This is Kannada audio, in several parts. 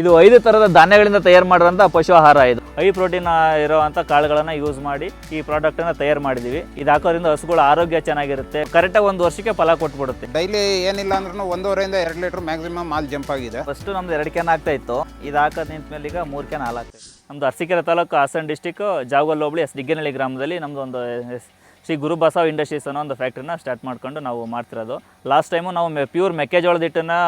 ಇದು ಐದು ತರದ ಧಾನ್ಯಗಳಿಂದ ತಯಾರು ಮಾಡಿರೋಂಥ ಪಶು ಆಹಾರ ಇದು. ಹೈ ಪ್ರೋಟೀನ್ ಇರುವಂತ ಕಾಳುಗಳನ್ನ ಯೂಸ್ ಮಾಡಿ ಈ ಪ್ರಾಡಕ್ಟ್ ಅನ್ನ ತಯಾರು ಮಾಡಿದೀವಿ. ಇದು ಹಾಕೋದ್ರಿಂದ ಹಸುಗಳ ಆರೋಗ್ಯ ಚೆನ್ನಾಗಿರುತ್ತೆ. ಕರೆಕ್ಟಾಗಿ ಒಂದು ವರ್ಷಕ್ಕೆ ಫಲ ಕೊಟ್ಬಿಡುತ್ತೆ. ಡೈಲಿ ಏನಿಲ್ಲ ಅಂದ್ರೂ ಒಂದೂವರೆಯಿಂದ ಎರಡು ಲೀಟರ್ ಮ್ಯಾಕ್ಸಿಮಮ್ ಹಾಲು ಜಂಪ್ ಆಗಿದೆ. ಫಸ್ಟ್ ನಮ್ದು ಎರಡು ಕೆನ್ ಆಗ್ತಾ ಇತ್ತು. ಇದು ಹಾಕೋದು ನಿಂತ ಮೇಲೆ ಈಗ ಮೂರು ಕೆನ್ ಹಾಲು ಆಗ್ತಾ ಇದೆ. ನಮ್ದು ಅರಸೀಕೆರೆ ತಾಲೂಕು ಹಾಸನ ಡಿಸ್ಟಿಕ್ ಜಾವಗಲ್ ಹೋಬಳಿ ಎಸ್ ದಿಗ್ಗನಹಳ್ಳಿ ಗ್ರಾಮದಲ್ಲಿ ನಮ್ದು ಒಂದು ಶ್ರೀ ಗುರು ಬಸವ ಇಂಡಸ್ಟ್ರೀಸ್ ಅನ್ನೋ ಒಂದು ಫ್ಯಾಕ್ಟ್ರಿನ ಸ್ಟಾರ್ಟ್ ಮಾಡ್ಕೊಂಡು ನಾವು ಮಾಡ್ತಿರೋದು. ಲಾಸ್ಟ್ ಟೈಮು ನಾವು ಮೆ ಪ್ಯೂರ್ ಮೆಕ್ಕೆಜೋಳದ ಹಿಟ್ಟನ್ನು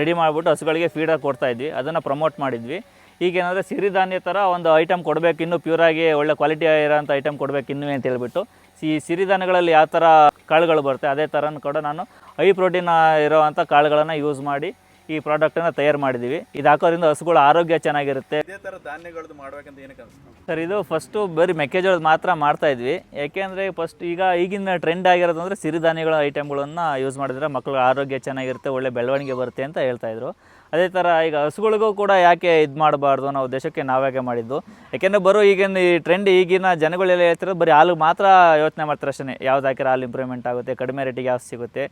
ರೆಡಿ ಮಾಡಿಬಿಟ್ಟು ಹಸುಗಳಿಗೆ ಫೀಡಾಗಿ ಕೊಡ್ತಾ ಇದ್ವಿ. ಅದನ್ನು ಪ್ರಮೋಟ್ ಮಾಡಿದ್ವಿ. ಈಗೇನಾದರೆ ಸಿರಿಧಾನ್ಯ ಥರ ಒಂದು ಐಟಮ್ ಕೊಡಬೇಕು. ಇನ್ನೂ ಪ್ಯೂರಾಗಿ ಒಳ್ಳೆ ಕ್ವಾಲಿಟಿ ಇರೋಂಥ ಐಟಮ್ ಕೊಡಬೇಕು ಇನ್ನೂ ಅಂತ ಹೇಳ್ಬಿಟ್ಟು. ಈ ಸಿರಿಧಾನ್ಯಗಳಲ್ಲಿ ಯಾವ ಥರ ಕಾಳುಗಳು ಬರುತ್ತೆ, ಅದೇ ಥರ ಕೂಡ ನಾನು ಹೈ ಪ್ರೋಟೀನ್ ಇರೋವಂಥ ಕಾಳುಗಳನ್ನು ಯೂಸ್ ಮಾಡಿ ಈ ಪ್ರಾಡಕ್ಟನ್ನು ತಯಾರು ಮಾಡಿದ್ದೀವಿ ಇದು ಹಾಕೋದ್ರಿಂದ ಹಸುಗಳ ಆರೋಗ್ಯ ಚೆನ್ನಾಗಿರುತ್ತೆ. ಇದೇ ತರ ಧಾನ್ಯಗಳದ್ದು ಮಾಡ್ಬೇಕಂತ ಏನಕ್ಕೆ ಸರ್ ಇದು ಫಸ್ಟು ಬರೀ ಮೆಕ್ಕೆಜೋಳದ ಮಾತ್ರ ಮಾಡ್ತಾ ಇದ್ವಿ. ಯಾಕೆಂದರೆ ಫಸ್ಟ್ ಈಗ ಈಗಿನ ಟ್ರೆಂಡ್ ಆಗಿರೋದು ಅಂದರೆ ಸಿರಿಧಾನ್ಯಗಳ ಐಟಮ್ಗಳನ್ನು ಯೂಸ್ ಮಾಡಿದ್ರೆ ಮಕ್ಕಳ ಆರೋಗ್ಯ ಚೆನ್ನಾಗಿರುತ್ತೆ ಒಳ್ಳೆ ಬೆಳವಣಿಗೆ ಬರುತ್ತೆ ಅಂತ ಹೇಳ್ತಾ ಇದ್ರು. ಅದೇ ಥರ ಈಗ ಹಸುಗಳಿಗೂ ಕೂಡ ಯಾಕೆ ಇದು ಮಾಡಬಾರ್ದು ನಾವು ದೇಶಕ್ಕೆ ನಾವ್ಯಾಕೆ ಮಾಡಿದ್ದು? ಯಾಕೆಂದರೆ ಬರೋ ಈಗಿನ ಈ ಟ್ರೆಂಡ್ ಈಗಿನ ಜನಗಳೆಲ್ಲ ಹೇಳ್ತಾರೆ ಬರೀ ಹಾಲು ಮಾತ್ರ ಯೋಚನೆ ಮಾಡ್ತಾರೆ ಅಷ್ಟೇ ಯಾವ್ದು ಹಾಕಿದ್ರೆ ಹಾಲು ಇಂಪ್ರೂವ್ಮೆಂಟ್ ಆಗುತ್ತೆ, ಕಡಿಮೆ ರೇಟಿಗೆ ಯಾವ್ದು ಸಿಗುತ್ತೆ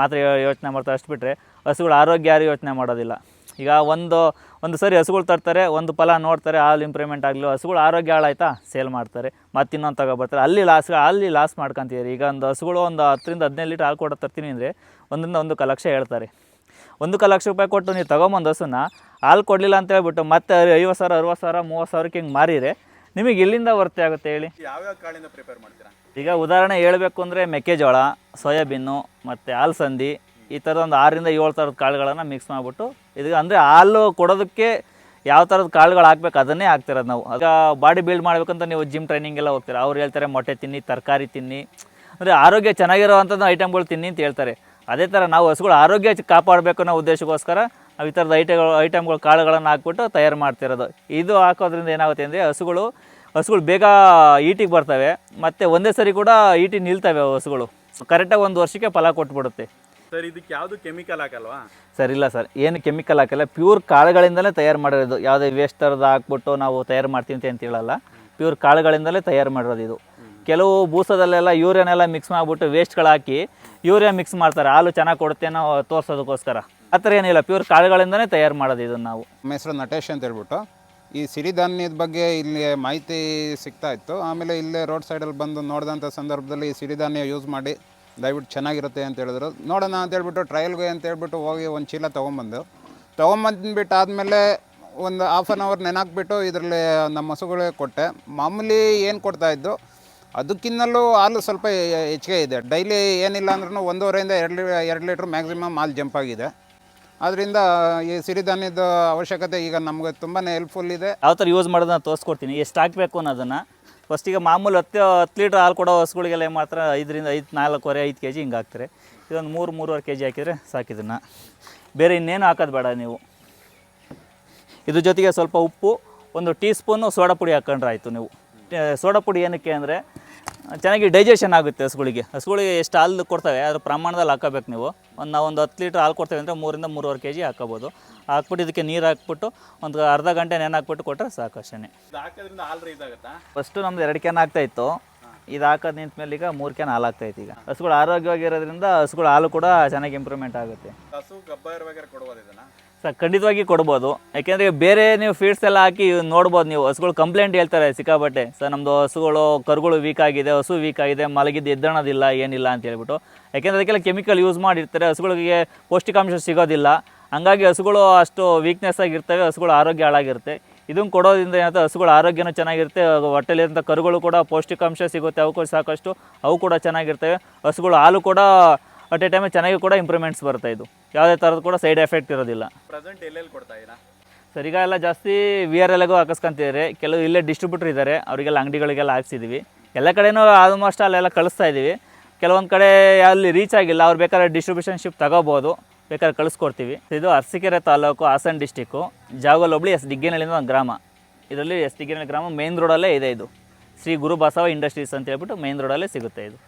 ಮಾತ್ರ ಯೋಚನೆ ಮಾಡ್ತಾರೆ ಅಷ್ಟು ಬಿಟ್ಟರೆ ಹಸುಗಳ ಆರೋಗ್ಯ ಯಾರು ಯೋಚನೆ ಮಾಡೋದಿಲ್ಲ. ಈಗ ಒಂದು ಒಂದು ಸರಿ ಹಸುಗಳು ತರ್ತಾರೆ, ಒಂದು ಫಲ ನೋಡ್ತಾರೆ, ಹಾಲು ಇಂಪ್ರೂವ್ಮೆಂಟ್ ಆಗಲಿ, ಹಸುಗಳು ಆರೋಗ್ಯ ಹಾಳಾಯ್ತಾ? ಸೇಲ್ ಮಾಡ್ತಾರೆ. ಮತ್ತೆ ಇನ್ನೊಂದು ತಗೊಬರ್ತಾರೆ ಅಲ್ಲಿ ಲಾಸ್ ಅಲ್ಲಿ ಲಾಸ್ ಮಾಡ್ಕೊತಿದ್ದಾರೆ ಈಗ ಒಂದು ಹಸುಗಳು ಒಂದು ಹತ್ತರಿಂದ ಹದಿನೈದು ಲೀಟ್ರ್ ಹಾಲು ಕೊಡೋ ತರ್ತೀನಿ ಅಂದರೆ ಒಂದರಿಂದ ಒಂದು ಲಕ್ಷ ಹೇಳ್ತಾರೆ. ಒಂದು ಲಕ್ಷ ರೂಪಾಯಿ ಕೊಟ್ಟು ನೀವು ತೊಗೊಂಬಂದು ಹಸುನ ಹಾಲು ಕೊಡಲಿಲ್ಲ ಅಂತ ಹೇಳ್ಬಿಟ್ಟು ಮತ್ತೆ ಐವತ್ತು ಸಾವಿರ ಅರವತ್ತು ಸಾವಿರ ಮೂವತ್ತು ಸಾವಿರಕ್ಕೆ ಹಿಂಗೆ ಮಾರಿದರೆ ನಿಮಗೆ ಎಲ್ಲಿಂದ ವರ್ತೆ ಆಗುತ್ತೆ ಹೇಳಿ? ಯಾವ್ಯಾವ ಕಾಳಿಂದ ಪ್ರಿಪೇರ್ ಮಾಡ್ತೀರಾ? ಈಗ ಉದಾಹರಣೆ ಹೇಳಬೇಕು ಅಂದರೆ ಮೆಕ್ಕೆಜೋಳ ಸೋಯಾಬೀನು ಮತ್ತು ಅಲಸಂದಿ ಈ ಥರದ ಒಂದು ಆರರಿಂದ ಏಳು ಥರದ ಕಾಳುಗಳನ್ನು ಮಿಕ್ಸ್ ಮಾಡಿಬಿಟ್ಟು ಇದು ಅಂದರೆ ಹಾಲು ಕೊಡೋದಕ್ಕೆ ಯಾವ ಥರದ ಕಾಳುಗಳು ಹಾಕ್ಬೇಕು ಅದನ್ನೇ ಹಾಕ್ತಿರೋದು ನಾವು. ಈಗ ಬಾಡಿ ಬಿಲ್ಡ್ ಮಾಡಬೇಕಂತ ನೀವು ಜಿಮ್ ಟ್ರೈನಿಂಗ್ ಎಲ್ಲ ಹೋಗ್ತೀರ? ಅವ್ರು ಹೇಳ್ತಾರೆ ಮೊಟ್ಟೆ ತಿನ್ನಿ ತರಕಾರಿ ತಿನ್ನಿ. ಅಂದರೆ ಆರೋಗ್ಯ ಚೆನ್ನಾಗಿರೋವಂಥದ್ದು ಐಟಮ್ಗಳು ತಿನ್ನಿ ಅಂತ ಹೇಳ್ತಾರೆ. ಅದೇ ಥರ ನಾವು ಹಸುಗಳು ಆರೋಗ್ಯ ಕಾಪಾಡಬೇಕು ಅನ್ನೋ ಉದ್ದೇಶಕ್ಕೋಸ್ಕರ ನಾವು ಈ ಥರದ ಐಟಗಳು ಐಟಮ್ಗಳು ಕಾಳುಗಳನ್ನು ಹಾಕ್ಬಿಟ್ಟು ತಯಾರು ಮಾಡ್ತಿರೋದು. ಇದು ಹಾಕೋದ್ರಿಂದ ಏನಾಗುತ್ತೆ ಅಂದರೆ ಹಸುಗಳು ಹಸುಗಳು ಬೇಗ ಈಟಿಗೆ ಬರ್ತವೆ. ಮತ್ತು ಒಂದೇ ಸರಿ ಕೂಡ ಈಟಿ ನಿಲ್ತವೆ ಹಸುಗಳು. ಕರೆಕ್ಟಾಗಿ ಒಂದು ವರ್ಷಕ್ಕೆ ಫಲ ಕೊಟ್ಬಿಡುತ್ತೆ. ಸರ್ ಇದಕ್ಕೆ ಯಾವುದು ಕೆಮಿಕಲ್ ಹಾಕಲ್ವಾ? ಸರ್ ಇಲ್ಲ ಸರ್. ಏನು ಕೆಮಿಕಲ್ ಹಾಕಲ್ಲ. ಪ್ಯೂರ್ ಕಾಳುಗಳಿಂದಲೇ ತಯಾರು ಮಾಡಿರೋದು. ಯಾವುದೇ ವೇಸ್ಟ್ ಥರದ ಹಾಕ್ಬಿಟ್ಟು ನಾವು ತಯಾರು ಮಾಡ್ತೀವಿ ಅಂತ ಹೇಳಲ್ಲ. ಪ್ಯೂರ್ ಕಾಳುಗಳಿಂದಲೇ ತಯಾರು ಮಾಡಿರೋದು ಇದು. ಕೆಲವು ಬೂಸದಲ್ಲೆಲ್ಲ ಯೂರಿಯಾನೆಲ್ಲ ಮಿಕ್ಸ್ ಮಾಡಿಬಿಟ್ಟು ವೇಸ್ಟ್ಗಳು ಹಾಕಿ ಯೂರಿಯಾ ಮಿಕ್ಸ್ ಮಾಡ್ತಾರೆ. ಹಾಲು ಚೆನ್ನಾಗಿ ಕೊಡುತ್ತೆ ಅನ್ನೋ ತೋರಿಸೋದಕ್ಕೋಸ್ಕರ. ಆ ಥರ ಏನಿಲ್ಲ ಪ್ಯೂರ್ ಕಾಳುಗಳಿಂದನೇ ತಯಾರು ಮಾಡೋದು ಇದನ್ನು ನಾವು. ನಮ್ಮ ಹೆಸರು ನಟೇಶ್ ಅಂತ ಹೇಳ್ಬಿಟ್ಟು, ಈ ಸಿರಿಧಾನ್ಯದ ಬಗ್ಗೆ ಇಲ್ಲಿ ಮಾಹಿತಿ ಸಿಗ್ತಾ ಇತ್ತು. ಆಮೇಲೆ ಇಲ್ಲೇ ರೋಡ್ ಸೈಡಲ್ಲಿ ಬಂದು ನೋಡಿದಂಥ ಸಂದರ್ಭದಲ್ಲಿ ಈ ಸಿರಿಧಾನ್ಯ ಯೂಸ್ ಮಾಡಿ ದಯವಿಟ್ಟು ಚೆನ್ನಾಗಿರುತ್ತೆ ಅಂತ ಹೇಳಿದ್ರು. ನೋಡೋಣ ಅಂತ ಹೇಳ್ಬಿಟ್ಟು ಟ್ರಯಲ್ಗೆ ಅಂತ ಹೇಳ್ಬಿಟ್ಟು ಹೋಗಿ ಒಂದು ಚೀಲ ತೊಗೊಂಬಂದು. ತೊಗೊಂಬಂದ್ಬಿಟ್ಟು ಆದಮೇಲೆ ಒಂದು ಹಾಫ್ ಆನ್ ಅವರ್ ನೆನಾಕ್ಬಿಟ್ಟು ಇದರಲ್ಲಿ ನಮ್ಮ ಹಸುಗಳಿಗೆ ಕೊಟ್ಟೆ. ಮಾಮೂಲಿ ಏನು ಕೊಡ್ತಾಯಿದ್ದು ಅದಕ್ಕಿನ್ನಲೂ ಹಾಲು ಸ್ವಲ್ಪ ಹೆಚ್ಚಿಗೆ ಇದೆ. ಡೈಲಿ ಏನಿಲ್ಲ ಅಂದ್ರೂ ಒಂದೂವರೆಯಿಂದ ಎರಡು ಲೀ, ಎರಡು ಲೀಟ್ರ್ ಮ್ಯಾಕ್ಸಿಮಮ್ ಹಾಲು ಜಂಪ್ ಆಗಿದೆ ಆದ್ದರಿಂದ ಈ ಸಿರಿಧಾನ್ಯದ ಅವಶ್ಯಕತೆ ಈಗ ನಮಗೆ ತುಂಬಾ ಹೆಲ್ಪ್ಫುಲ್ ಇದೆ. ಯಾವ ಥರ ಯೂಸ್ ಮಾಡೋದನ್ನ ತೋರಿಸ್ಕೊಡ್ತೀನಿ. ಎಷ್ಟು ಹಾಕಬೇಕು ಅನ್ನೋದನ್ನು. ಫಸ್ಟಿಗೆ ಮಾಮೂಲು ಹತ್ತು ಹತ್ತು ಲೀಟ್ರ್ ಹಾಲು ಕೊಡೋ ಹಸುಗಳಿಗೆಲ್ಲ ಮಾತ್ರ ಐದರಿಂದ ಐದು, ನಾಲ್ಕೂವರೆ, ಐದು ಕೆ ಜಿ ಹಿಂಗೆ ಹಾಕ್ತಾರೆ. ಇದೊಂದು ಮೂರು, ಮೂರುವರೆ ಕೆ ಜಿ ಹಾಕಿದರೆ ಸಾಕಿದನ್ನು ಬೇರೆ ಇನ್ನೇನು ಹಾಕೋದು ಬೇಡ ನೀವು. ಇದ್ರ ಜೊತೆಗೆ ಸ್ವಲ್ಪ ಉಪ್ಪು, ಒಂದು ಟೀ ಸ್ಪೂನು ಸೋಡಾ ಪುಡಿ ಹಾಕೊಂಡ್ರೆ ಆಯಿತು ನೀವು. ಸೋಡಾ ಪುಡಿ ಏನಕ್ಕೆ ಅಂದರೆ ಚೆನ್ನಾಗಿ ಡೈಜೆಷನ್ ಆಗುತ್ತೆ ಹಸುಗಳಿಗೆ. ಹಸುಗಳಿಗೆ ಎಷ್ಟು ಹಾಲು ಕೊಡ್ತವೆ ಅದ್ರ ಪ್ರಮಾಣದಲ್ಲಿ ಹಾಕೋಬೇಕು ನೀವು. ಒಂದು ನಾವು ಒಂದು ಹತ್ತು ಲೀಟ್ರ್ ಹಾಲು ಕೊಡ್ತೇವೆ ಅಂದರೆ ಮೂರಿಂದ ಮೂರುವರೆ ಕೆ ಜಿ ಹಾಕೋಬೋದು. ಹಾಕ್ಬಿಟ್ಟು ಇದಕ್ಕೆ ನೀರು ಹಾಕ್ಬಿಟ್ಟು ಒಂದು ಅರ್ಧ ಗಂಟೆ ನೆನೆ ಹಾಕ್ಬಿಟ್ಟು ಕೊಟ್ಟರೆ ಸಾಕು ಅಷ್ಟೇ ಇದು ಹಾಕೋದ್ರಿಂದ ಹಾಲು ರೈಸ್ ಆಗುತ್ತಾ ಫಸ್ಟು ನಮ್ದು ಎರಡು ಕ್ಯಾನ್ ಆಗ್ತಾ ಇತ್ತು. ಇದು ಹಾಕೋದು ನಿಂತ ಮೇಲೆ ಈಗ ಮೂರು ಕ್ಯಾನ್ ಹಾಲು ಆಗ್ತೈತೆ ಈಗ. ಹಸುಗಳು ಆರೋಗ್ಯವಾಗಿರೋದ್ರಿಂದ ಹಸುಗಳ ಹಾಲು ಕೂಡ ಚೆನ್ನಾಗಿ ಇಂಪ್ರೂವ್ಮೆಂಟ್ ಆಗುತ್ತೆ. ಹಸು ಗಬ್ಬ ಇರುವಾಗಾರೆ ಕೊಡ್ಬೋದು ಇದನ್ನ? ಸರ್ ಖಂಡಿತವಾಗಿ ಕೊಡ್ಬೋದು. ಯಾಕೆಂದರೆ ಬೇರೆ ನೀವು ಫೀಡ್ಸ್ ಎಲ್ಲ ಹಾಕಿ ನೋಡ್ಬೋದು ನೀವು. ಹಸುಗಳು ಕಂಪ್ಲೇಂಟ್ ಹೇಳ್ತಾರೆ ಸಿಕ್ಕಾಪಟ್ಟೆ. ಸರ್ ನಮ್ಮದು ಹಸುಗಳು ಕರುಗಳು ವೀಕ್ ಆಗಿದೆ ಹಸು ವೀಕ್ ಆಗಿದೆ ಮಲಗಿದ್ದು ಎದ್ದಣೋದಿಲ್ಲ ಏನಿಲ್ಲ ಅಂತ ಹೇಳ್ಬಿಟ್ಟು. ಯಾಕೆಂದ್ರೆ ಅದಕ್ಕೆಲ್ಲ ಕೆಮಿಕಲ್ ಯೂಸ್ ಮಾಡಿರ್ತಾರೆ. ಹಸುಗಳಿಗೆ ಪೌಷ್ಟಿಕಾಂಶ ಸಿಗೋದಿಲ್ಲ. ಹಂಗಾಗಿ ಹಸುಗಳು ಅಷ್ಟು ವೀಕ್ನೆಸ್ ಆಗಿರ್ತವೆ ಹಸುಗಳು ಆರೋಗ್ಯ ಹಾಳಾಗಿರುತ್ತೆ. ಇದನ್ನು ಕೊಡೋದ್ರಿಂದ ಏನಾಗುತ್ತೆ ಹಸುಗಳ ಆರೋಗ್ಯನೂ ಚೆನ್ನಾಗಿರುತ್ತೆ ಹೊಟ್ಟೆಲಿರೋಂಥ ಕರುಗಳು ಕೂಡ ಪೌಷ್ಟಿಕಾಂಶ ಸಿಗುತ್ತೆ ಅವಕ್ಕೂ ಸಾಕಷ್ಟು ಅವು ಕೂಡ ಚೆನ್ನಾಗಿರ್ತವೆ. ಹಸುಗಳು ಹಾಲು ಕೂಡ ಅಟ್ ಎ ಟೈಮ್ ಚೆನ್ನಾಗಿ ಕೂಡ ಇಂಪ್ರೂವ್ಮೆಂಟ್ಸ್ ಬರ್ತಾ ಇದು ಯಾವುದೇ ಥರದ್ದು ಕೂಡ ಸೈಡ್ ಎಫೆಕ್ಟ್ ಇರೋದಿಲ್ಲ. ಪ್ರೆಸೆಂಟ್ ಎಲ್ಲೆಲ್ಲಿ ಕೊಡ್ತಾ ಸರ್ ಈಗ ಎಲ್ಲ ಜಾಸ್ತಿ ವಿ ಆರ್ ಎಲ್ಗೂ ಹಾಕಿಸ್ಕೊಂತಿದ್ದಾರೆ. ಕೆಲವು ಇಲ್ಲೇ ಡಿಸ್ಟ್ರಿಬ್ಯೂಟರ್ ಇದ್ದಾರೆ ಅವರಿಗೆಲ್ಲ ಅಂಗಡಿಗಳಿಗೆಲ್ಲ ಹಾಕ್ಸಿದ್ದೀವಿ ಎಲ್ಲ ಕಡೆನೂ ಆಲ್ಮೋಸ್ಟ್ ಅಲ್ಲೆಲ್ಲ ಕಳಿಸ್ತಾ ಇದ್ದೀವಿ. ಕೆಲವೊಂದು ಕಡೆ ಅಲ್ಲಿ ರೀಚ್ ಆಗಿಲ್ಲ ಅವ್ರು ಬೇಕಾದ್ರೆ ಡಿಸ್ಟ್ರಿಬ್ಯೂಷನ್ ಶಿಪ್ ತಗೋಬೋದು. ಬೇಕಾದ್ರೆ ಕಳಿಸ್ಕೊಡ್ತೀವಿ. ಇದು ಅರಸೀಕೆರೆ ತಾಲೂಕು ಹಾಸನ ಡಿಸ್ಟಿಕ್ಕು ಜಾಗಲ್ ಹೋಬಳಿ ಎಸ್ ದಿಗ್ಗೇನಹಳ್ಳಿಯಿಂದ ಒಂದು ಗ್ರಾಮ. ಇದರಲ್ಲಿ ಎಸ್ ದಿಗ್ಗೇನಹಳ್ಳಿ ಗ್ರಾಮ ಮೇನ್ ರೋಡಲ್ಲೇ ಇದೆ ಇದು. ಶ್ರೀ ಗುರು ಬಸವ ಇಂಡಸ್ಟ್ರೀಸ್ ಅಂತ ಹೇಳ್ಬಿಟ್ಟು ಮೇನ್ ರೋಡಲ್ಲೇ ಸಿಗುತ್ತೆ ಇದು.